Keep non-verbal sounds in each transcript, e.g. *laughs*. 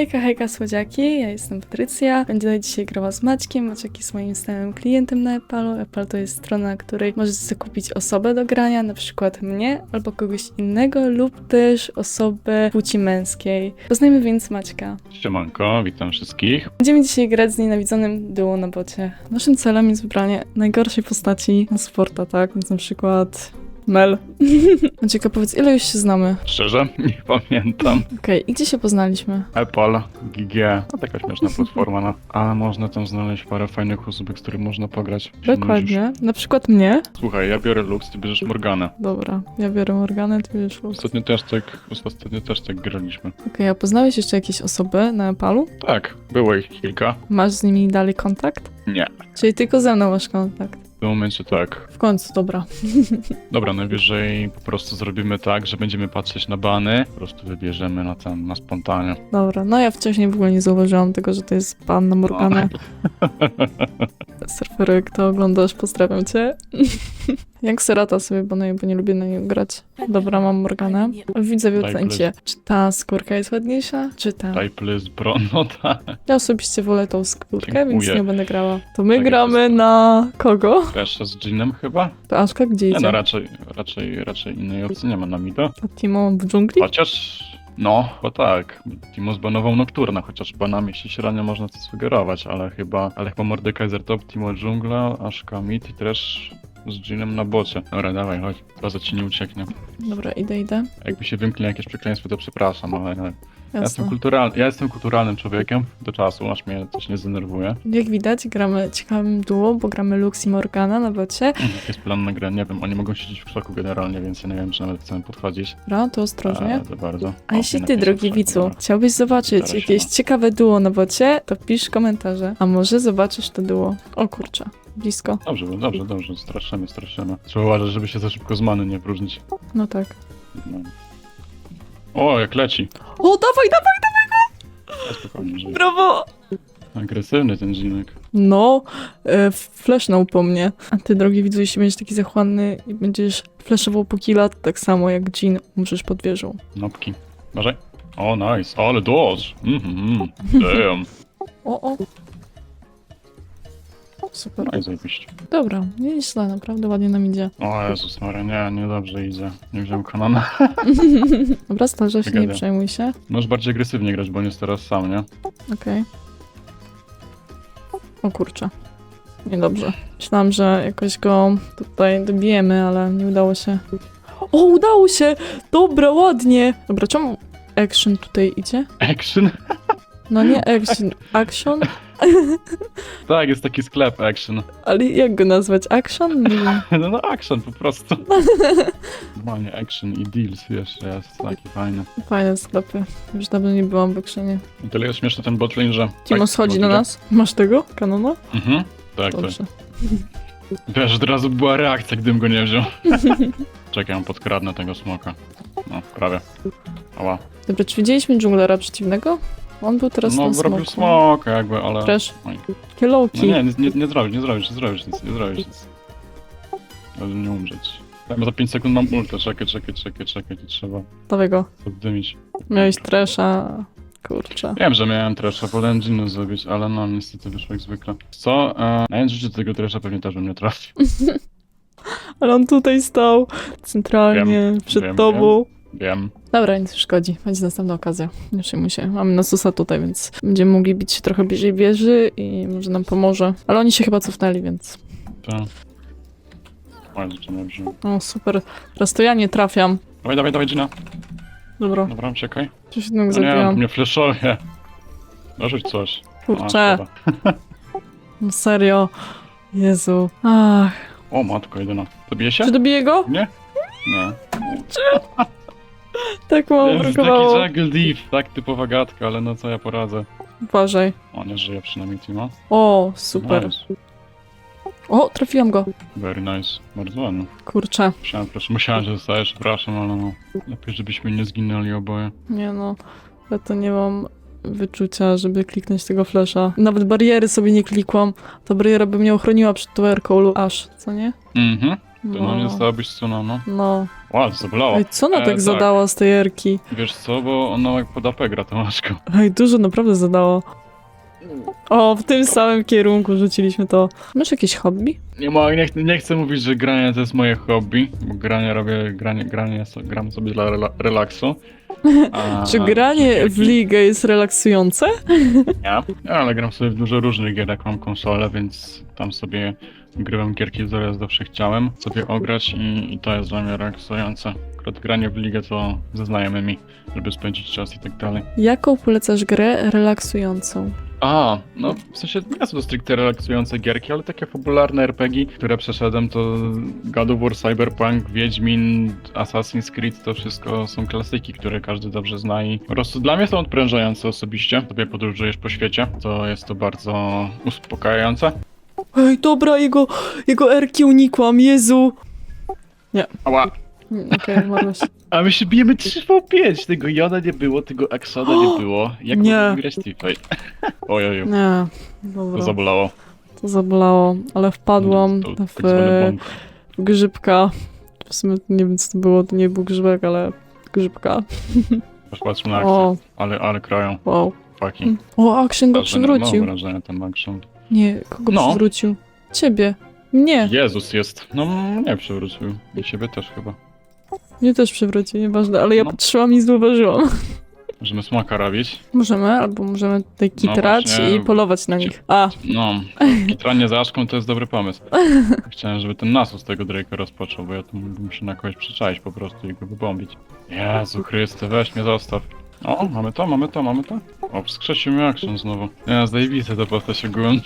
Hejka, hejka słodziaki, ja jestem Patrycja. Będę dzisiaj grała z Maćkiem. Maciek jest moim stałym klientem na Epalu. Epal to jest strona, na której możecie sobie kupić osobę do grania, na przykład mnie albo kogoś innego lub też osobę płci męskiej. Poznajmy więc Maćka. Siemanko, witam wszystkich. Będziemy dzisiaj grać z nienawidzonym duo na bocie. Naszym celem jest wybranie najgorszej postaci na sporta, tak? Więc na przykład Mel. *laughs* Macieka, powiedz, ile już się znamy? Szczerze, *laughs* nie pamiętam. Okej, i gdzie się poznaliśmy? Apple, GG, no taka śmieszna platforma, no. a można tam znaleźć parę fajnych osób, z którymi można pograć. Się nudzisz. Dokładnie. Na przykład mnie. Słuchaj, ja biorę Lux, ty bierzesz Morganę. Dobra, ja biorę Morganę, ty bierzesz Lux. Ostatnio też tak, ostatnio też tak graliśmy. Okej, a poznałeś jeszcze jakieś osoby na Epalu? Tak, było ich kilka. Masz z nimi dalej kontakt? Nie, Czyli tylko ze mną masz kontakt. W tym momencie tak. W końcu, dobra. *laughs* Dobra, najwyżej po prostu zrobimy tak, że będziemy patrzeć na bany, po prostu wybierzemy na ten, na spontanie. Dobra, no ja wcześniej w ogóle nie zauważyłam tego, że to jest pan na Morganę. *laughs* Surferek, to oglądasz, pozdrawiam cię. *laughs* Jak Serata sobie banuję, bo nie lubię na nią grać. Dobra, mam Morganę. Widzę w ocencie, czy ta skórka jest ładniejsza, czy ta. Type list bron, no. Ja osobiście wolę tą skórkę, więc Dziękuję. nie będę grała. To my Tak, gramy jest. na kogo? Jeszcze z Jeanem chyba? To Aszka gdzie Nie idzie? no, raczej, raczej, raczej innej opcji nie ma na mida. To Timo w dżungli? Chociaż, no, chyba tak. Timo zbanował Nocturna, chociaż banami się średnio można to sugerować, ale chyba, ale chyba Mordekaiser top, Timo dżungla, Ashka mid i też z Jeanem na bocie. Dobra, dawaj, chodź, zaraz ci nie ucieknie. Dobra, idę, idę. Jakby się wymknie jakieś przekleństwo, to przepraszam, ale ale ja jestem, Jasne. kultural, ja jestem kulturalnym człowiekiem do czasu, aż mnie coś nie zdenerwuje. Jak widać, gramy ciekawym duo, bo gramy Lux i Morgana na bocie. Jaki jest plan na grę? Nie wiem, oni mogą siedzieć w krzaku generalnie, więc ja nie wiem, czy nawet chcemy podchodzić. Dobra, to ostrożnie. E, to bardzo. A O, jeśli nie ty, napiszę drogi krzaku, widzu, dobra. chciałbyś zobaczyć się, jakieś no. ciekawe duo na bocie, to pisz komentarze. A może zobaczysz to duo. O kurczę, blisko. Dobrze, dobrze, dobrze, straszymy, straszymy. Trzeba uważać, żeby się za szybko z many nie próżnić. No tak. No. O, jak leci. O, dawaj, dawaj! Spokojnie, żyje. Brawo! Agresywny ten dżinek. No, e, flashnął po mnie. A ty, drogi widzu, jeśli będziesz taki zachłanny i będziesz flashował po killa, to tak samo jak Jean umrzesz pod wieżą. Nopki. Uważaj. O, nice. Ale dodge. Mhm, damn. *laughs* O, o. Super. No i zajebiście. Dobra, nieźle, naprawdę ładnie nam idzie. O Jezus Maria, nie, niedobrze idzie. Nie wziąłem kanona. *laughs* Dobra, starze się, nie Tragedia. przejmuj się. Możesz bardziej agresywnie grać, bo on jest teraz sam, nie? Okej. O kurczę. Niedobrze. Myślałam, że jakoś go tutaj dobijemy, ale nie udało się. O, udało się! Dobra, ładnie! Dobra, czemu action tutaj idzie? Action? No nie action, action? *laughs* Tak, jest taki sklep action. Ale jak go nazwać? Action? Nie wiem. *laughs* No, no action po prostu. *laughs* Normalnie action i deals jeszcze jest taki fajny. Fajne sklepy. Już dawno nie byłam w actionie. I tyle jest śmieszny ten botlane, że... Timo tak, schodzi na nas. Masz tego? Kanona? Mhm. Tak, tak. Dobrze. Wiesz, od razu była reakcja, gdym go nie wziął. Czekaj, on podkradnę tego smoka. No, prawie. Ała. Dobra, czy widzieliśmy dżunglera przeciwnego? On był teraz No, na robił smoku. smoka jakby, ale... Trash. Oj. Kieloki. No nie, nie, nie, nie zrobisz, nie zrobisz, nie zrobisz nic, nie zrobisz nic. Żeby nie umrzeć. Ja za 5 sekund mam ultę, czekaj, czekaj, czekaj, czekaj, to trzeba Dawaj go. poddymić. Miałeś tresza. Kurczę. Wiem, że miałem tresza, wolałem Ginu zrobić, ale no niestety wyszło jak zwykle. Co? E, na tego tresza pewnie też bym nie trafił. *laughs* Ale on tutaj stał centralnie przed wiem, tobą. Wiem. Dobra, nic nie szkodzi. Będzie następna okazja. Nie przejmuj się. Mamy Nasusa tutaj, więc będziemy mogli bić się trochę bliżej wieży i może nam pomoże. Ale oni się chyba cofnęli, więc... To... O, to brzmi. O, super. Teraz to ja nie trafiam. Dawaj, dawaj, dawaj, Gina. Dobra, Dobra, czekaj. coś jednego No nie, mnie fleszuje. Dorzuć coś. A, Kurczę. szkoda. *laughs* No serio. Jezu. Ach. o, matko, jedyna. To bije się? Czy dobiję go? Nie? Nie. Tak mało Jest taki brakowało. Div, tak typowa gadka, ale no co ja poradzę. Uważaj. O, nie żyje przynajmniej Timo. O, super. Nice. O, trafiłam go. Very nice. Bardzo ładnie. Kurczę. Musiałem, proszę, musiałem, że zostajesz, przepraszam, ale no. Lepiej, żebyśmy nie zginęli oboje. Nie no, ja to nie mam wyczucia, żeby kliknąć tego flasha. Nawet bariery sobie nie klikłam. Ta bariera by mnie ochroniła przed aircallu aż, co nie? Mhm. To no nie zostałabyś suna, no. No. Ładnie, zabolało. Ej, co ona E, tak tak. zadała z tej erki? Wiesz co, bo ona jak pod AP gra, Tomaszko. Ej, dużo naprawdę zadało. O, w tym samym kierunku rzuciliśmy to. Masz jakieś hobby? Nie, ma, nie, ch- nie chcę mówić, że granie to jest moje hobby, bo granie robię, granie, granie so, gram sobie dla rela, relaksu. A, *laughs* Czy granie w ligę jest relaksujące? Nie, ale gram sobie w dużo różnych gier, jak mam konsolę, więc tam sobie grywam gierki zaraz zawsze chciałem sobie ograć i, i to jest dla mnie relaksujące. Akurat granie w ligę to ze znajomymi, żeby spędzić czas i tak dalej. Jaką polecasz grę relaksującą? A, no w sensie nie są to stricte relaksujące gierki, ale takie popularne RPG, które przeszedłem to God of War, Cyberpunk, Wiedźmin, Assassin's Creed, to wszystko są klasyki, które każdy dobrze zna i po prostu dla mnie są odprężające osobiście. Sobie podróżujesz po świecie, to jest to bardzo uspokajające. Ej, dobra, jego, jego erki unikłam, Jezu! Ała. Mm, Okej, okay, się. A my się bijemy 3v5, tego Jona nie było, tego Axona nie *gasps* było. Jak Nie. *laughs* nie. grać teamfight? Ojoju, Nie, to dobra, zabolało. to zabolało, ale wpadłam To, w, tak zwany w grzybka. W sumie nie wiem co to było, to nie był grzybek, ale grzybka. Aż patrzę na akcję, O, ale, ale krają, wow. paki. O, Action go Wrażenie- Mam przywrócił. wrażenie ten action. Nie, kogo No. przywrócił? Ciebie. Mnie. Jezus jest. No nie przywrócił. I ciebie też chyba. Mnie też przywrócił, nieważne, ale ja No. patrzyłam i zauważyłam. Możemy smaka robić. Możemy, albo możemy tutaj kitrać No właśnie. i polować na nich. A, No, kitranie za Aszką to jest dobry pomysł. *laughs* Chciałem, żeby ten nasus tego Drake'a rozpoczął, bo ja tu muszę na kogoś przyczaić po prostu i go wybombić. Jezu Chryste, weź mnie zostaw. O, mamy to, mamy to, mamy to. O, wskrzesił mi action znowu. Ja zajebiste to postać ogółem.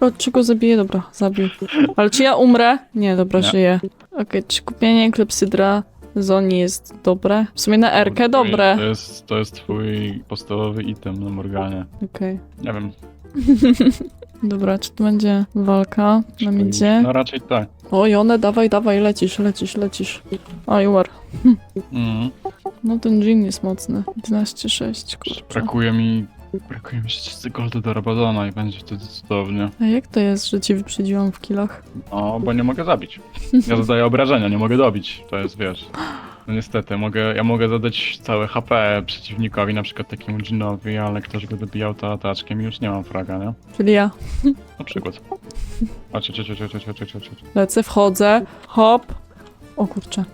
o, czy go zabiję? Dobra, zabił. Ale czy ja umrę? Nie, dobra, Nie. żyję. Okej, czy kupienie klepsydra Zoni jest dobre? W sumie na Erkę dobre. To jest, to jest twój podstawowy item na Morganie. Okej. Nie wiem. *laughs* Dobra, czy to będzie walka na midzie? No raczej tak. O, Jone, dawaj, dawaj, lecisz, lecisz, lecisz. Oj, umarł. Mhm. No ten dżin jest mocny. 11,6, kurczę. Brakuje mi... Brakuje mi 30 golda do Rabadona i będzie wtedy cudownie. A jak to jest, że cię wyprzedziłam w kilach? No, bo nie mogę zabić. Ja zadaję obrażenia, nie mogę dobić. To jest, wiesz... No niestety, mogę, ja mogę zadać całe HP przeciwnikowi, na przykład takiemu dżinowi, ale ktoś go dobijał to ataczkiem i już nie mam fraga, nie? Czyli ja. Na przykład. Chodź, chodź, chodź, chodź, chodź, chodź, chodź. Lecę, wchodzę, hop. O kurczę.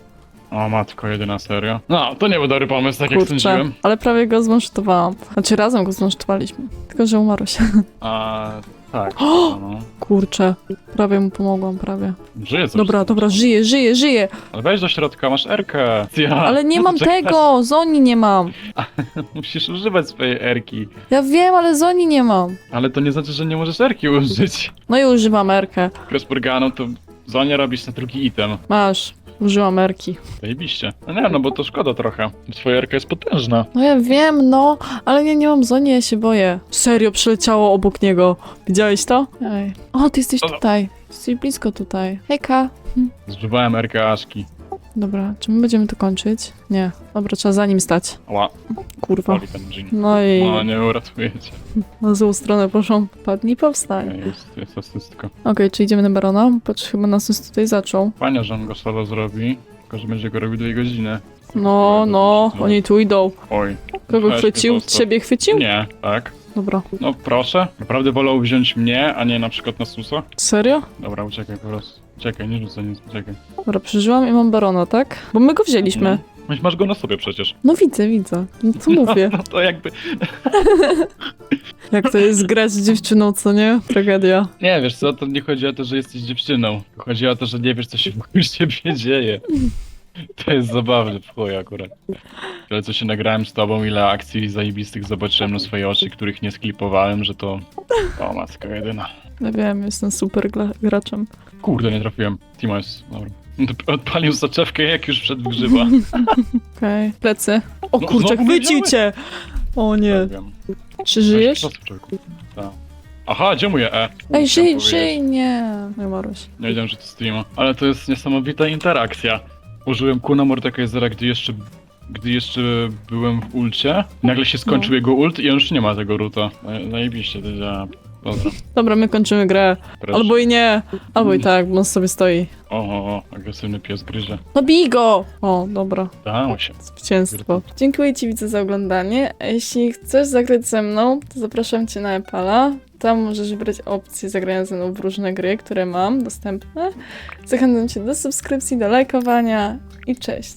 O matko, jedyna serio. No, to nie był dobry pomysł, tak jak kurczę. sądziłem. Ale prawie go zmasztowałam. Znaczy razem go zmasztowaliśmy. Tylko, że umarł się. A, tak, no. Kurczę, prawie mu pomogłam, prawie. Żyje coś. Dobra, dobra, żyję, żyję, żyję. Ale weź do środka, masz Erkę. Ja, Ale nie no mam czekasz. tego, Zoni nie mam. *laughs* Musisz używać swojej Erki. Ja wiem, ale Zoni nie mam. Ale to nie znaczy, że nie możesz Erki użyć. No i używam Erkę. Crossburganu to Zonia robisz na drugi item. Masz, użyłam Erki. Zajebiście. No nie, no bo to szkoda trochę. Twoja Erka jest potężna. No ja wiem, no, ale ja nie mam Zoni, ja się boję. Serio, przeleciało obok niego. Widziałeś to? Ej. O, ty jesteś tutaj. Jesteś blisko tutaj. Hejka. Zużywałem Erkę Aszki. Dobra, czy my będziemy to kończyć? Nie. Dobra, trzeba za nim stać. Ła, Kurwa. woli ten dżin. No i No nie uratujecie. na złą stronę poszłam. Padnij, powstań. Nie, Jest, jest asystka. Okej, czy idziemy na Barona? Patrz, chyba nas już tutaj zaczął. Fajnie, że on go solo zrobi. Tylko, że będzie go robił dwie godziny. No, no, oni tu idą. Oj. Kogo Weź chwycił? mnie zostaw. Ciebie chwycił? Nie, tak. Dobra. No proszę. Naprawdę wolał wziąć mnie, a nie na przykład na Susa? Serio? Dobra, uciekaj po prostu. Uciekaj, nie rzucaj nic, uciekaj. Dobra, przeżyłam i mam Barona, tak? Bo my go wzięliśmy. Mhm. Masz go na sobie przecież. No widzę, widzę. No co *laughs* mówię? No to jakby... *laughs* Jak to jest grać z dziewczyną, co nie? Tragedia. Nie, wiesz co, to nie chodzi o to, że jesteś dziewczyną. Chodzi o to, że nie wiesz, co się w ciebie dzieje. To jest zabawne w chuj akurat. Tyle co się nagrałem z tobą, ile akcji zajebistych zobaczyłem na swoje oczy, których nie sklipowałem, że to... O, matka jedyna. Ja wiem, jestem super gra- graczem. Kurde, nie trafiłem. Timo jest... Dobra. Odpalił soczewkę, jak już przed grzyba. *laughs* Okej. Plecy. O No, kurczę, znowu mnie chwycił wziąłeś? cię! O nie. Wiem. Czy żyjesz? Człowieku. Tak. Aha, gdzie moje E? Ej, Chciałem żyj, powiedzieć. żyj, nie. Nie umarłeś. Nie wiedziałem, że to streama. Ale to jest niesamowita interakcja. Użyłem Kuna Mordekaisera, gdy jeszcze, gdy jeszcze byłem w ulcie. Nagle się skończył No. jego ult i on już nie ma tego ruta. Zaj- Zajebiście to działa. Dobra. Dobra, my kończymy grę. Proszę. Albo i nie. Albo i tak, bo on sobie stoi. O, o, o, agresywny pies gryzie. No bij go! O, dobra. Dało się. Zwycięstwo. Dziękuję Ci widzę za oglądanie. A jeśli chcesz zagrać ze mną, to zapraszam Cię na Epala. Tam możesz wybrać opcję zagrania ze mną w różne gry, które mam dostępne. Zachęcam Cię do subskrypcji, do lajkowania i cześć.